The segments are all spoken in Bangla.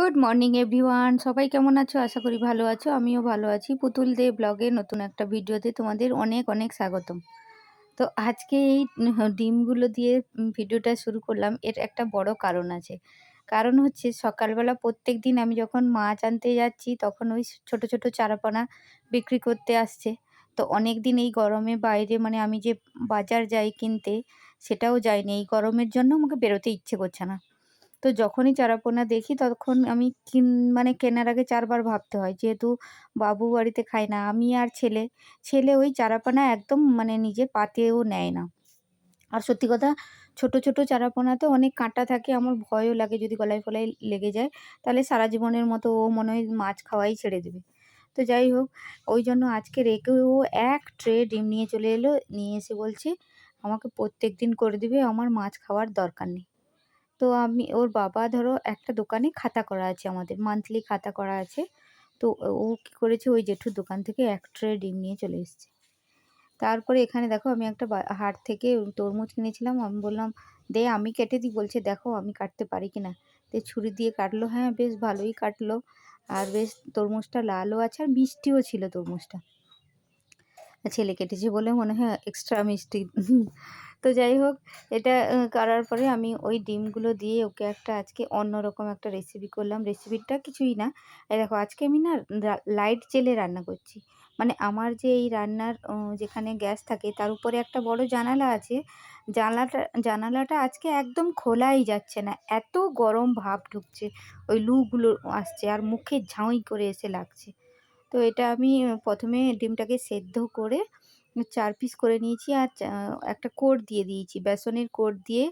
Good morning everyone. সবাই কেমন আছো? আশা করি ভালো আছো। আমিও ভালো আছি। পুতুল দে ব্লগে নতুন একটা ভিডিওতে তোমাদের অনেক অনেক স্বাগতম। তো আজকে এই ডিমগুলো দিয়ে ভিডিওটা শুরু করলাম। এর একটা বড় কারণ আছে। কারণ হচ্ছে সকালবেলা প্রত্যেক দিন আমি যখন মাছ আনতে যাচ্ছি, তখন ওই ছোট ছোট চারাপানা বিক্রি করতে আসছে। তো অনেক দিন এই গরমে বাইরে মানে আমি যে বাজার যাই কিনতে, সেটাও যাইনি। এই গরমের জন্য আমাকে বেরোতে ইচ্ছে করছে না। তো যখনই চারাপোনা দেখি তখন আমি কিন মানে কেনার আগে চারবার ভাবতে হয়, যেহেতু বাবু বাড়িতে খায় না, আমি আর ছেলে ছেলে ওই চারাপোনা একদম মানে নিজে পাতেও নেয় না। আর সত্যি কথা, ছোট ছোট চারাপোনাতে অনেক কাঁটা থাকে, আমার ভয়ও লাগে যদি গলায় ফলায় লেগে যায়, তাহলে সারা জীবনের মতো ও মনে হয় মাছ খাওয়াই ছেড়ে দেবে। তো যাই হোক, ওই জন্য আজকে রেখে ও এক ট্রে ডিম নিয়ে চলে এলো, নিয়ে এসে বলছে, আমাকে প্রত্যেক দিন করে দিবে, আমার মাছ খাওয়ার দরকার নেই। তো আমি, ওর বাবা ধরো একটা দোকানে খাতা করা আছে আমাদের মান্থলি খাতা করা আছে। তো ও কী করেছে, ওই জেঠুর দোকান থেকে এক ট্রে ডিম নিয়ে চলে এসছে। তারপরে এখানে দেখো আমি একটা হাট থেকে তরমুজ কিনেছিলাম, আমি বললাম, দে আমি কেটে দিই। বলছে, দেখো আমি কাটতে পারি কি না? তো ছুরি দিয়ে কাটলো হ্যাঁ বেশ ভালোই কাটলো। আর বেশ তরমুজটা লালও আছে আর মিষ্টিও ছিল তরমুজটা। ছেলে কেটেছে বলে মনে হয় এক্সট্রা মিষ্টি। তো যাই হোক, এটা করার পরে আমি ওই ডিমগুলো দিয়ে ওকে একটা আজকে অন্যরকম একটা রেসিপি করলাম। রেসিপিটা কিছুই না। দেখো, আজকে আমি না লাইট জেলে রান্না করছি। মানে আমার যে এই রান্নার যেখানে গ্যাস থাকে, তার উপরে একটা বড় জানালা আছে। জানালাটা জানালাটা আজকে একদম খোলাই যাচ্ছে না। এত গরম ভাব ঢুকছে। ওই লুগুলো আসছে আর মুখে ঝাঁই করে এসে লাগছে। তো এটা আমি প্রথমে ডিমটাকে সেদ্ধ করে চার পিস করে নিয়েছি আর একটা কোট দিয়ে দিয়েছি, বেসনের কোট দিয়ে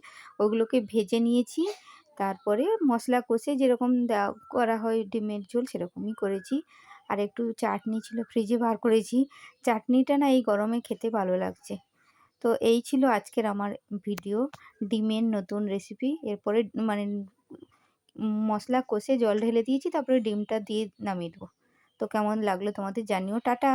ওগুলোকে ভেজে নিয়েছি। তারপরে মশলা কষে যেরকম করা হয় ডিমের ঝোল সেরকমই করেছি। আর একটু চাটনি ছিল ফ্রিজে বার করেছি। চাটনিটা না এই গরমে খেতে ভালো লাগছে। তো এই ছিল আজকের আমার ভিডিও, ডিমের নতুন রেসিপি এরপরে মানে মশলা কষে জল ঢেলে দিয়েছি, তারপরে ডিমটা দিয়ে নামিয়ে দেবো। তো কেমন লাগল তোমাদের জানিও টাটা।